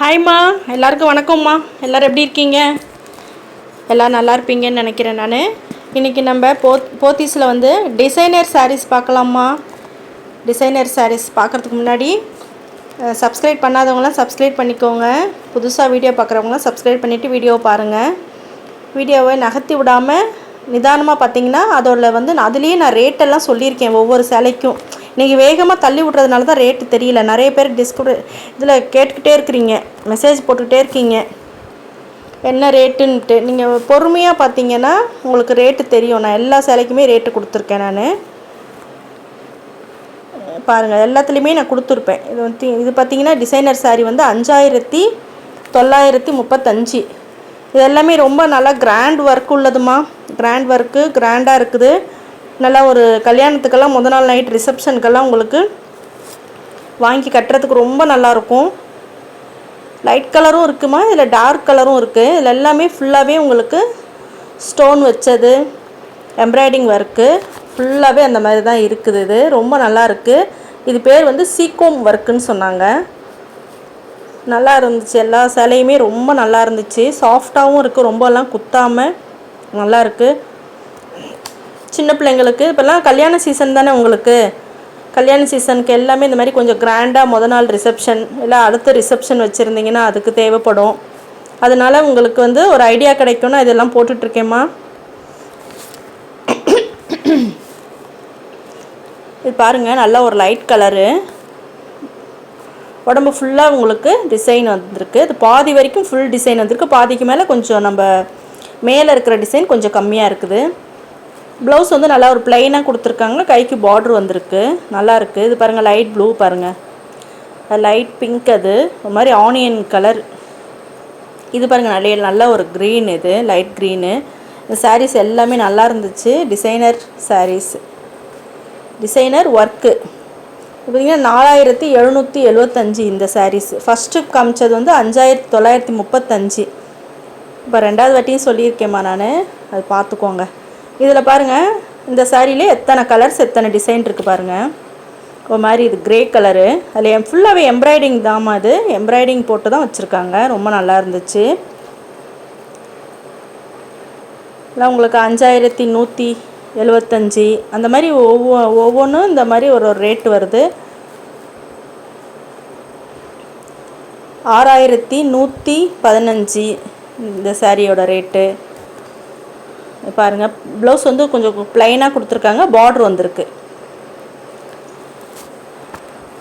ஹாய்மா எல்லாருக்கும் வணக்கம்மா எல்லோரும் எப்படி இருக்கீங்க? எல்லோரும் நல்லா இருப்பீங்கன்னு நினைக்கிறேன் நான். இன்றைக்கி நம்ம போத் போத்தீஸில் வந்து டிசைனர் சாரீஸ் பார்க்கலாம்மா டிசைனர் சாரீஸ் பார்க்குறதுக்கு முன்னாடி சப்ஸ்கிரைப் பண்ணாதவங்களாம் சப்ஸ்கிரைப் பண்ணிக்கோங்க. புதுசாக வீடியோ பார்க்குறவங்களாம் சப்ஸ்கிரைப் பண்ணிவிட்டு வீடியோ பாருங்கள் வீடியோவை நகர்த்தி விடாமல் நிதானமாக பார்த்தீங்கன்னா அதோட வந்து நான் அதுலேயே நான் ரேட்டெல்லாம் சொல்லியிருக்கேன் ஒவ்வொரு சேலைக்கும். இன்றைக்கி வேகமாக தள்ளி விட்றதுனால தான் ரேட்டு தெரியல. நிறைய பேர் டிஸ்கவுண்ட் இதில் கேட்டுக்கிட்டே இருக்கிறீங்க. மெசேஜ் போட்டுக்கிட்டே இருக்கீங்க. என்ன ரேட்டுன்ட்டு நீங்கள் பொறுமையாக பார்த்தீங்கன்னா உங்களுக்கு ரேட்டு தெரியும். நான் எல்லா சேலைக்குமே ரேட்டு கொடுத்துருக்கேன் நான். பாருங்கள் எல்லாத்துலேயுமே நான் கொடுத்துருப்பேன். இது வந்து இது பார்த்தீங்கன்னா டிசைனர் சாரீ வந்து அஞ்சாயிரத்தி தொள்ளாயிரத்தி முப்பத்தஞ்சு. இது எல்லாமே ரொம்ப நல்லா கிராண்ட் ஒர்க் உள்ளதுமா. கிராண்ட் ஒர்க்கு கிராண்டாக இருக்குது. நல்லா ஒரு கல்யாணத்துக்கெல்லாம் முத நாள் நைட் ரிசப்ஷனுக்கெல்லாம் உங்களுக்கு வாங்கி கட்டுறதுக்கு ரொம்ப நல்லாயிருக்கும். லைட் கலரும் இருக்குமா? இதில் டார்க் கலரும் இருக்குது இதில் எல்லாமே ஃபுல்லாகவே உங்களுக்கு ஸ்டோன் வச்சது எம்ப்ராய்டிங் ஒர்க்கு ஃபுல்லாகவே அந்த மாதிரி தான் இருக்குது இது. ரொம்ப நல்லா இருக்குது இது பேர் வந்து சீக்கோம் ஒர்க்குன்னு சொன்னாங்க. நல்லா இருந்துச்சு. எல்லா சேலையுமே ரொம்ப நல்லா இருந்துச்சு. சாஃப்டாகவும் இருக்குது ரொம்பலாம் குத்தாமல் நல்லா இருக்குது சின்ன பிள்ளைங்களுக்கு இப்போல்லாம் கல்யாண சீசன் தானே உங்களுக்கு. கல்யாண சீசனுக்கு எல்லாமே இந்த மாதிரி கொஞ்சம் கிராண்டாக முத நாள் ரிசப்ஷன் இல்லை அடுத்த ரிசப்ஷன் வச்சுருந்தீங்கன்னா அதுக்கு தேவைப்படும். அதனால் உங்களுக்கு வந்து ஒரு ஐடியா கிடைக்கும்னா இதெல்லாம் போட்டுட்ருக்கேம்மா. இது பாருங்கள் நல்ல ஒரு லைட் கலரு உடம்பு ஃபுல்லாக உங்களுக்கு டிசைன் வந்திருக்கு. இது பாதி வரைக்கும் ஃபுல் டிசைன் வந்திருக்கு. பாதிக்கு மேலே கொஞ்சம் நம்ம மேலே இருக்கிற டிசைன் கொஞ்சம் கம்மியாக இருக்குது. ப்ளவுஸ் வந்து நல்லா ஒரு ப்ளைனாக கொடுத்துருக்காங்க. கைக்கு பார்ட்ரு வந்திருக்கு. நல்லாயிருக்கு இது பாருங்கள் லைட் ப்ளூ பாருங்கள் லைட் பிங்க் அது. ஒரு மாதிரி ஆனியன் கலர் இது பாருங்கள் நிறைய நல்ல ஒரு க்ரீன் இது. லைட் க்ரீனு இந்த சாரீஸ் எல்லாமே நல்லா இருந்துச்சு. டிசைனர் சாரீஸ் டிசைனர் ஒர்க்கு பார்த்தீங்கன்னா நாலாயிரத்தி எழுநூற்றி எழுபத்தஞ்சு இந்த சாரீஸ் ஃபஸ்ட்டு காமிச்சது வந்து அஞ்சாயிரத்தி தொள்ளாயிரத்தி முப்பத்தஞ்சு. இப்போ ரெண்டாவது வாட்டியும் சொல்லியிருக்கேம்மா நான். அது பார்த்துக்கோங்க. இதில் பாருங்கள் இந்த சாரியிலே எத்தனை கலர்ஸ் எத்தனை டிசைன் இருக்குது பாருங்கள் ஒரு மாதிரி இது கிரே கலரு அதில் என் ஃபுல்லாகவே எம்ப்ராய்டிங் தாம்மா அது. எம்ப்ராய்டிங் போட்டு தான் வச்சுருக்காங்க. ரொம்ப நல்லா இருந்துச்சு. இல்லை உங்களுக்கு அஞ்சாயிரத்தி நூற்றி எழுபத்தஞ்சி அந்த மாதிரி ஒவ்வொ ஒவ்வொன்றும் இந்த மாதிரி ஒரு ஒரு ரேட் வருது. ஆறாயிரத்தி நூற்றி பதினஞ்சு இந்த சாரியோட ரேட்டு பாருங்கள் ப்ளவுஸ் வந்து கொஞ்சம் ப்ளைனாக கொடுத்துருக்காங்க. பார்ட்ரு வந்திருக்கு.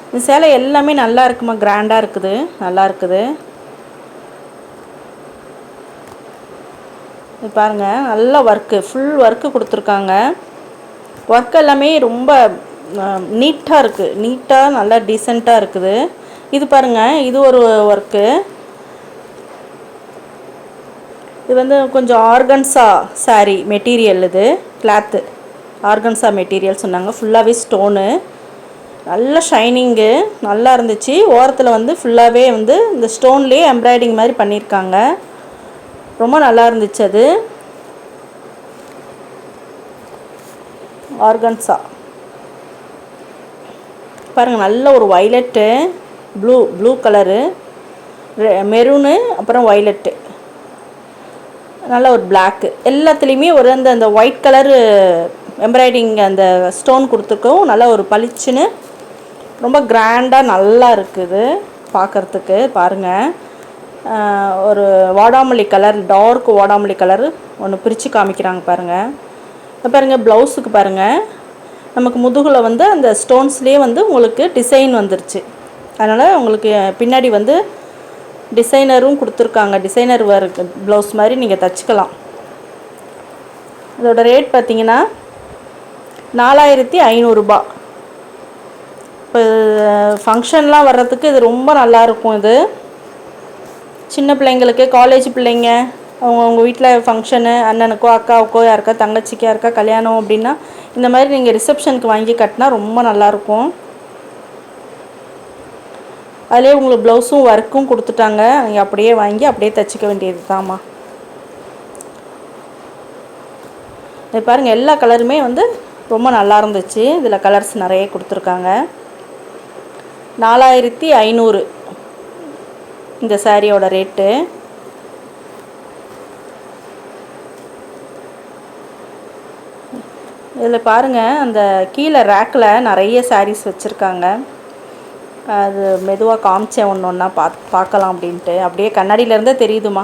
இந்த சேலை எல்லாமே நல்லா இருக்குமா? கிராண்டாக இருக்குது. நல்லா இருக்குது. இது பாருங்கள் நல்ல ஒர்க்கு ஃபுல் ஒர்க்கு கொடுத்துருக்காங்க. ஒர்க் எல்லாமே ரொம்ப நீட்டாக இருக்குது நீட்டாக நல்லா டீசெண்டாக இருக்குது. இது பாருங்கள் இது ஒரு ஒர்க்கு இது வந்து கொஞ்சம் ஆர்கன்ஸா சாரீ மெட்டீரியல் இது கிளாத்து ஆர்கன்ஸா மெட்டீரியல் சொன்னாங்க. ஃபுல்லாகவே ஸ்டோனு நல்ல ஷைனிங்கு நல்லா இருந்துச்சு. ஓரத்தில் வந்து ஃபுல்லாகவே வந்து இந்த ஸ்டோன்லேயே எம்ப்ராய்டிங் மாதிரி பண்ணியிருக்காங்க ரொம்ப நல்லா இருந்துச்சு அது. ஆர்கன்ஸா. பாருங்கள் நல்ல ஒரு violet blue blue colour maroon அப்புறம் வைலட்டு நல்ல ஒரு பிளாக்கு எல்லாத்துலேயுமே ஒரு அந்த அந்த ஒயிட் கலரு எம்ப்ராய்டிங் அந்த ஸ்டோன் கொடுத்துருக்கவும் நல்ல ஒரு பளிச்சுன்னு ரொம்ப கிராண்டாக நல்லா இருக்குது பார்க்குறதுக்கு பாருங்கள் ஒரு வாடாமல்லி கலர் டார்க் வாடாமல்லி கலர் ஒன்று பிரித்து காமிக்கிறாங்க பாருங்கள் பாருங்கள் ப்ளவுஸுக்கு பாருங்கள் நமக்கு முதுகில் வந்து அந்த ஸ்டோன்ஸ்லேயே வந்து உங்களுக்கு டிசைன் வந்துருச்சு. அதனால் உங்களுக்கு பின்னாடி வந்து டிசைனரும் கொடுத்துருக்காங்க. டிசைனர் ஒர்க் ப்ளவுஸ் மாதிரி நீங்கள் தச்சுக்கலாம். இதோட ரேட் பார்த்தீங்கன்னா நாலாயிரத்தி ஐநூறுரூபா இப்போ ஃபங்க்ஷன்லாம் வர்றதுக்கு இது ரொம்ப நல்லாயிருக்கும் இது. சின்ன பிள்ளைங்களுக்கு காலேஜ் பிள்ளைங்க அவங்க அவங்க வீட்டில் ஃபங்க்ஷனு அண்ணனுக்கோ அக்காவுக்கோ யாருக்கா தங்கச்சிக்கா யாருக்கா கல்யாணம் அப்படின்னா இந்த மாதிரி நீங்கள் ரிசப்ஷனுக்கு வாங்கி கட்டினா ரொம்ப நல்லாயிருக்கும் அதிலே உங்களுக்கு ப்ளவுஸும் ஒர்க்கும் கொடுத்துட்டாங்க. நீங்கள் அப்படியே வாங்கி அப்படியே தைச்சிக்க வேண்டியது தாம்மா இது பாருங்கள் எல்லா கலருமே வந்து ரொம்ப நல்லா இருந்துச்சு. இதில் கலர்ஸ் நிறைய கொடுத்துருக்காங்க. நாலாயிரத்தி ஐநூறு இந்த சாரியோட ரேட்டு இதில் பாருங்கள் அந்த கீழே ரேக்கில் நிறைய சாரீஸ் வச்சுருக்காங்க. அது மெதுவாக காமிச்சேன் ஒன்று ஒன்றா பாத் பார்க்கலாம் அப்படின்ட்டு. அப்படியே கண்ணாடியிலேருந்தே தெரியுதுமா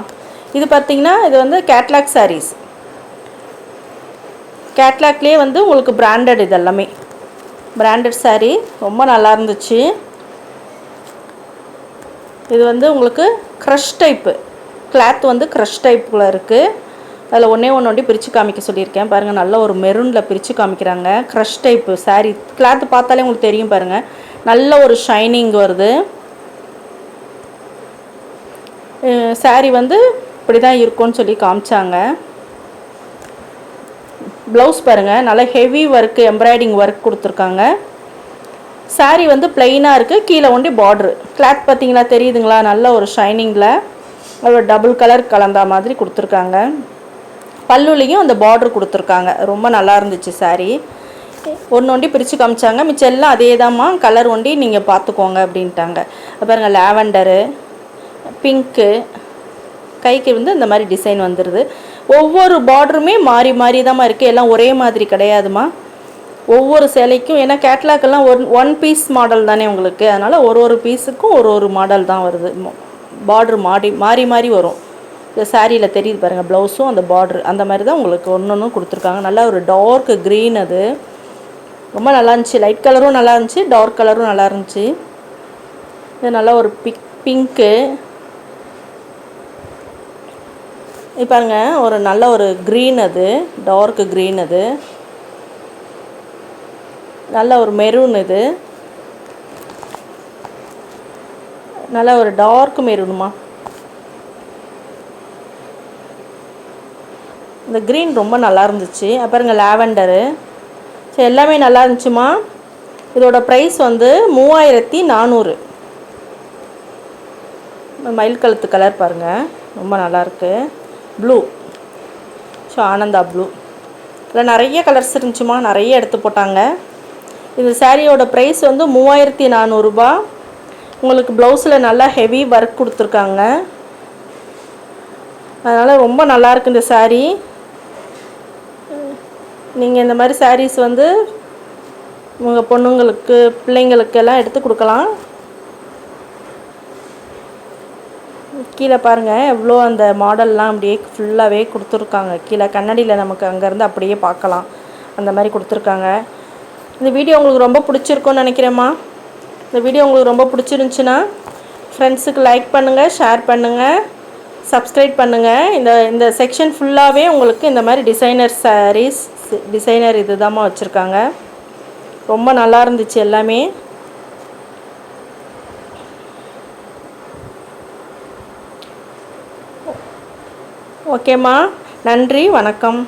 இது பார்த்தீங்கன்னா இது வந்து கேட்லாக் சாரீஸ் கேட்லாக்லேயே வந்து உங்களுக்கு பிராண்டட் இது எல்லாமே பிராண்டட் சாரீ ரொம்ப நல்லா இருந்துச்சு. இது வந்து உங்களுக்கு க்ரஷ் டைப்பு கிளாத் வந்து க்ரஷ் டைப்புக்குள்ளே இருக்குது அதில் ஒன்றே ஒன்று ஒண்டி பிரித்து காமிக்க சொல்லியிருக்கேன். பாருங்கள் நல்ல ஒரு மெரூனில் பிரித்து காமிக்கிறாங்க. க்ரஷ் டைப்பு சாரீ கிளாத் பார்த்தாலே உங்களுக்கு தெரியும் பாருங்கள் நல்ல ஒரு ஷைனிங் வருது. saree வந்து இப்படி தான் இருக்கும்னு சொல்லி காமிச்சாங்க. ப்ளவுஸ் பாருங்கள் நல்லா ஹெவி ஒர்க்கு எம்ப்ராய்டிங் ஒர்க் கொடுத்துருக்காங்க. Saree வந்து பிளெயினாக இருக்குது கீழே ஒண்டி பார்ட்ரு கிளாத் பார்த்தீங்களா தெரியுதுங்களா? நல்ல ஒரு ஷைனிங்கில் ஒரு டபுள் கலர் கலந்தா மாதிரி கொடுத்துருக்காங்க. பல்லுலேயும் அந்த பார்ட்ரு கொடுத்துருக்காங்க. ரொம்ப நல்லா இருந்துச்சு சாரீ ஒன்று ஒண்டி பிரித்து காமிச்சாங்க. மிச்சம் எல்லாம் அதே தாம்மா கலர் ஒண்டி நீங்கள் பார்த்துக்கோங்க அப்படின்ட்டாங்க. பாருங்கள் லாவெண்டரு பிங்க்கு கைக்கு வந்து இந்த மாதிரி டிசைன் வந்துடுது ஒவ்வொரு பார்டருமே மாறி மாறி தாம்மா இருக்குது எல்லாம் ஒரே மாதிரி கிடையாதுமா. ஒவ்வொரு சேலைக்கும் ஏன்னா கேட்லாக்கெல்லாம் ஒன் ஒன் பீஸ் மாடல் தானே உங்களுக்கு. அதனால் ஒரு ஒரு பீஸுக்கும் ஒரு ஒரு மாடல் தான் வருது. பார்டர் மாறி மாறி மாறி வரும். இந்த சாரியில் தெரியுது பாருங்கள் ப்ளவுஸும் அந்த பார்ட்ரு அந்த மாதிரி தான் உங்களுக்கு ஒன்று ஒன்றும் கொடுத்துருக்காங்க. நல்லா ஒரு டார்க் க்ரீன் அது. ரொம்ப நல்லா இருந்துச்சு லைட் கலரும் நல்லா இருந்துச்சு டார்க் கலரும் நல்லா இருந்துச்சு இது நல்லா ஒரு பிக் பிங்க்கு இது பாருங்க ஒரு நல்ல ஒரு க்ரீன் அது டார்க் க்ரீன் அது. நல்ல ஒரு மெரூன் இது. நல்ல ஒரு டார்க் மெரூனுமா இந்த க்ரீன் ரொம்ப நல்லா இருந்துச்சு அப்புறங்க லாவெண்டரு ஸோ எல்லாமே நல்லா இருந்துச்சுமா? இதோட ப்ரைஸ் வந்து மூவாயிரத்தி நானூறு. மயில் கழுத்து கலர் பாருங்கள் ரொம்ப நல்லாயிருக்கு ப்ளூ ஸோ ஆனந்தா ப்ளூ இதில் நிறைய கலர்ஸ் இருந்துச்சுமா? நிறைய எடுத்து போட்டாங்க. இந்த சாரியோட ப்ரைஸ் வந்து மூவாயிரத்தி நானூறுரூபா உங்களுக்கு ப்ளவுஸில் நல்லா ஹெவி ஒர்க் கொடுத்துருக்காங்க. அதனால் ரொம்ப நல்லாயிருக்கு இந்த சாரீ நீங்கள் இந்த மாதிரி சாரீஸ் வந்து உங்கள் பொண்ணுங்களுக்கு பிள்ளைங்களுக்கெல்லாம் எடுத்து கொடுக்கலாம். கீழே பாருங்கள் எவ்வளோ அந்த மாடல்லாம் அப்படியே ஃபுல்லாகவே கொடுத்துருக்காங்க. கீழே கண்ணாடியில் நமக்கு அங்கேருந்து அப்படியே பார்க்கலாம். அந்த மாதிரி கொடுத்துருக்காங்க. இந்த வீடியோ உங்களுக்கு ரொம்ப பிடிச்சிருக்கும்னு நினைக்கிறேம்மா. இந்த வீடியோ உங்களுக்கு ரொம்ப பிடிச்சிருந்துச்சுன்னா ஃப்ரெண்ட்ஸுக்கு லைக் பண்ணுங்கள் ஷேர் பண்ணுங்கள் சப்ஸ்கிரைப் பண்ணுங்கள் இந்த இந்த செக்ஷன் ஃபுல்லாகவே உங்களுக்கு இந்த மாதிரி டிசைனர் சாரீஸ் டிசைனர் இது தாம்மா வச்சுருக்காங்க. ரொம்ப நல்லா இருந்துச்சு எல்லாமே. ஓகேம்மா. நன்றி வணக்கம்.